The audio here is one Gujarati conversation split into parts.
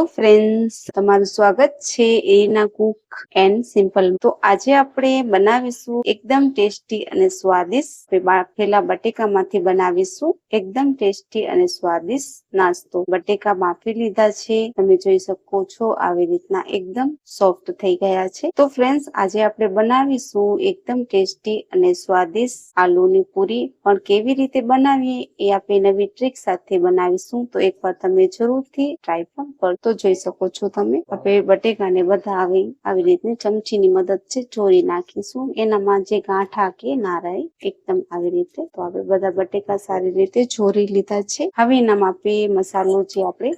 હેલો ફ્રેન્ડ્સ, તમારું સ્વાગત છે એના કુક એન્ડ સિમ્પલ. તો આજે આપણે બનાવીશું એકદમ ટેસ્ટી અને સ્વાદિષ્ટ બાફેલા બટેકામાંથી બનાવીશું એકદમ ટેસ્ટી અને સ્વાદિષ્ટ નાસ્તો. બટેકા બાફી લીધા છે. તમે જોઈ શકો છો આવી રીતના એકદમ સોફ્ટ થઈ ગયા છે. તો ફ્રેન્ડ્સ, આજે આપણે બનાવીશું એકદમ ટેસ્ટી અને સ્વાદિષ્ટ આલુની પૂરી. પણ કેવી રીતે બનાવીએ એ આપણે નવી ટ્રીક સાથે બનાવીશું. તો એકવાર તમે જરૂરથી ટ્રાય પણ કરતો જોઈ શકો છો તમે. આપણે બટેકાને બધા આવી આવી રીતે ચમચીની છે. ચોરી નાખીશું. એનામાં જે ગાંઠા કે ના રહે એકદમ આવી રીતે. તો આપણે બધા બટેકા સારી રીતે ચોરી લીધા છે. હવે એનામાં આપણે મસાલો જે આપણે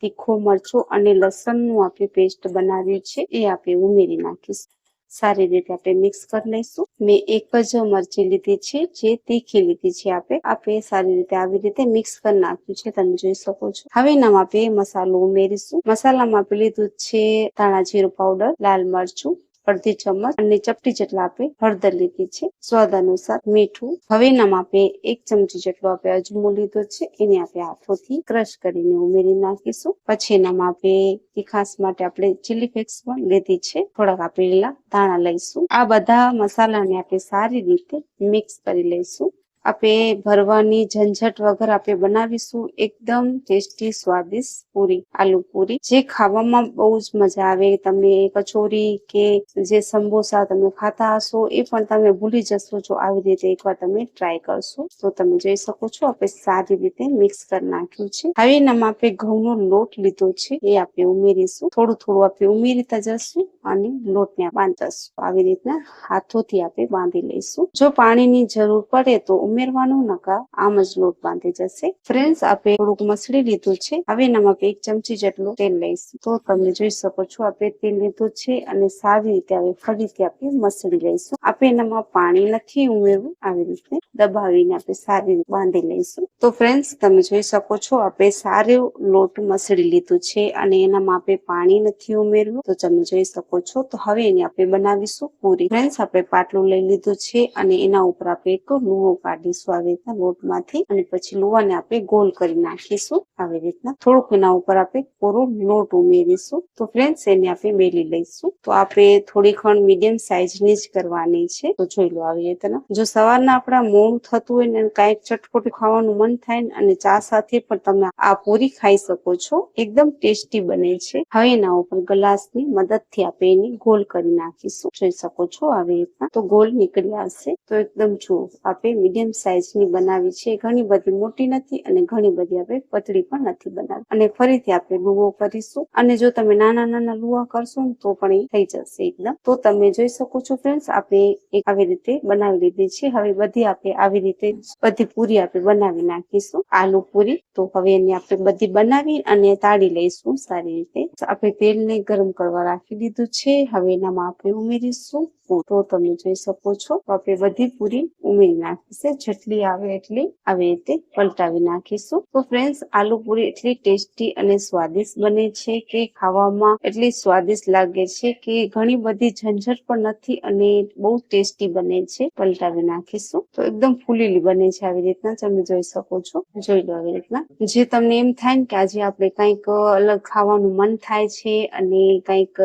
તીખો મરચો અને લસણનું આપણે પેસ્ટ બનાવ્યું છે. એ આપણે ઉમેરી નાખીશું. સારી રીતે આપણે મિક્સ કરી લઈશું. મેં એક જ મરચી લીધી છે, જે તીખી લીધી છે આપણે આપણે સારી રીતે આવી રીતે મિક્સ કરી નાખ્યું છે, તમે જોઈ શકો છો. હવે એનામાં આપણે મસાલો ઉમેરીશું. મસાલામાં આપણે લીધું છે, ધાણા જીરું પાવડર લાલ મરચું અડધી ચમચ અને ચપટી જેટલા આપણે હળદર લીધી છે. સ્વાદ અનુસાર મીઠું, હવે નામ આપણે એક ચમચી જેટલો આપણે અજમો લીધો છે. એને આપણે હાથોથી ક્રશ કરીને ઉમેરી નાખીશું. પછી એનામાં આપણે તીખાસ માટે આપણે ચીલી ફ્લેક્સ પણ લીધી છે. થોડાક આપણે લીલા ધાણા લઈશું. આ બધા મસાલાને આપણે સારી રીતે મિક્સ કરી લઈશું. આપણે ભરવાની ઝંઝટ વગર આપણે બનાવીશું એકદમ ટેસ્ટી, સ્વાદિષ્ટ પૂરી, આલુ પૂરી. જે ખાવામાં બહુ જ મજા આવે, તમે કચોરી કે જે સંબોસા તમે ખાતા હશો, એ પણ તમે ભૂલી જશો જો આવી રીતે એકવાર તમે ટ્રાય કરશો. તો તમે જોઈ શકો છો, આપણે સારી રીતે મિક્સ કરી નાખ્યું છે. હવે એનામાં આપણે ઘઉંનો લોટ લીધો છે, એ આપણે ઉમેરીશું. થોડું થોડું આપણે ઉમેરીતા જશું અને લોટને બાંધશું. આવી રીતના હાથોથી આપણે બાંધી લઈશું. જો પાણીની જરૂર પડે તો ઉમેરવાનું નકા આમ જ લોટ બાંધી જશે. ફ્રેન્ડ્સ આપણે થોડુંક મસળી લીધું છે. હવે એનામાં એક ચમચી જેટલું તેલ લઈશું. તો તમે જોઈ શકો છો આપણે તેલ લીધું છે અને સારી રીતે હવે ફરીથી આપણે મસળી લઈશું. આપણે એનામાં પાણી નથી ઉમેરવું. આવી રીતે દબાવીને આપણે સારી રીતે બાંધી લઈશું. તો ફ્રેન્ડ્સ તમે જોઈ શકો છો આપણે સારો લોટ મસળી લીધું છે અને એનામાં આપણે પાણી નથી ઉમેરવું. તો તમે જોઈ શકો છો. તો હવે એને આપણે બનાવીશું પૂરી. ફ્રેન્ડ્સ આપણે પાટલું લઈ લીધું છે અને એના ઉપર આપણે એક લુવો કાઢીશું આવી રીતના લોટમાંથી અને પછી લોવાને આપણે ગોલ કરી નાખીશું. આવી રીતના થોડુંક એના ઉપર આપણે કોરો લોટ ઉમેરીશું. તો ફ્રેન્ડ્સ એને આપણે મેલી લઈશું. તો આપણે થોડી ખણ મીડિયમ સાઈઝની જ કરવાની છે. તો જોઈ લો આવી રીતના. જો સવારના આપણા મોડું થતું હોય ને કાંઈક ચટપટું ખાવાનું મન થાય ને અને ચા સાથે પણ તમે આ પૂરી ખાઈ શકો છો, એકદમ ટેસ્ટી બને છે. હવે એના ઉપર ગ્લાસની મદદથી આપણે એને ગોલ કરી નાખીશું. જોઈ શકો છો આવી રીતના. તો ગોલ નીકળી આવશે તો એકદમ જુઓ, આપણે મીડિયમ સાઈઝની બનાવી છે. ઘણી બધી મોટી નથી અને ઘણી બધી આપણે પતળી પણ નથી બનાવી. અને ફરીથી આપણે લુઓ કરીશું. અને જો તમે નાના નાના લુઆ કરશો તો પણ એ થઈ જશે એકદમ. તો તમે જોઈ શકો છો ફ્રેન્ડ્સ આપણે આવી રીતે બનાવી લીધી છે. હવે બધી આપણે આવી રીતે બધી પૂરી આપણે બનાવી નાખીશું. આલુ પૂરી. તો હવે એને આપણે બધી બનાવી અને તાળી લઈશું સારી રીતે. આપણે તેલને ગરમ કરવા રાખી દીધું છે. હવે એનામાં આપણે ઉમેરીશું. તો તમે જોઈ શકો છો. આપણે બધી પૂરી ઉમેરી નાખીશું. જેટલી આવે એટલી આવી રીતે પલટાવી નાખીશું. તો ફ્રેન્ડ્સ આલુ પૂરી એટલી ટેસ્ટી અને સ્વાદિષ્ટ બને છે કે ખાવામાં એટલી સ્વાદિષ્ટ લાગે છે કે ઘણી બધી ઝંઝટ પણ નથી અને બહુ ટેસ્ટી બને છે. પલટાવી નાખીશું. તો એકદમ ફૂલેલી બને છે આવી રીતના. તમે જોઈ શકો છો. જોઈ લો આવી રીતના. જે તમને એમ થાય ને કે આજે આપણે કંઈક અલગ ખાવાનું મન થાય છે અને કંઈક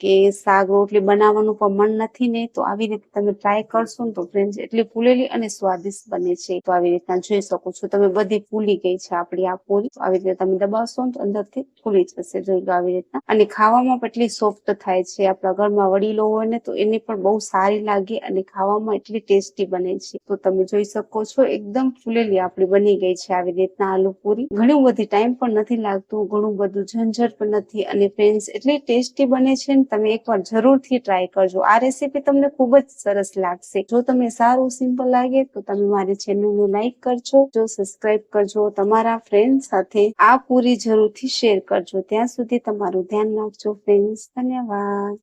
કે શાક રોટલી બનાવવાનું પણ મન નથી ને તો આવી રીતે તમે ટ્રાય કરશો ને તો ફ્રેન્ડ્સ એટલી ફૂલેલી અને સ્વાદિષ્ટ બને છે. તો આવી રીતના જોઈ શકો છો. તમે બધી ફૂલી ગઈ છે આપણી આ પૂરી. આવી રીતે તમે દબાવશો ને તો અંદરથી ફૂલી જશે. જોઈ લો આવી રીતના. અને ખાવામાં પણ એટલી સોફ્ટ થાય છે. આપણા ઘરમાં વડીલો હોય ને તો એને પણ બહુ સારી લાગે અને ખાવામાં એટલી ટેસ્ટી બને છે. તો તમે જોઈ શકો છો એકદમ ફૂલેલી આપણી બની ગઈ છે આવી રીતના આલુ પૂરી. ઘણું બધી ટાઈમ પણ નથી લાગતું, ઘણું બધું ઝંઝટ પણ નથી અને ફ્રેન્ડ્સ એટલી ટેસ્ટી બને છે ને તમે એકવાર જરૂરથી ટ્રાય કરજો. આ રેસીપી તમને ખૂબ જ સરસ લાગશે. જો તમે સારું સિમ્પલ લાગે તો તમે મારી ચેનલને લાઈક કરજો, જો સબસ્ક્રાઇબ કરજો, તમારા ફ્રેન્ડ સાથે આ પૂરી જરૂરથી શેર કરજો. ત્યાં સુધી તમારું ધ્યાન રાખજો ફ્રેન્ડ્સ ધન્યવાદ.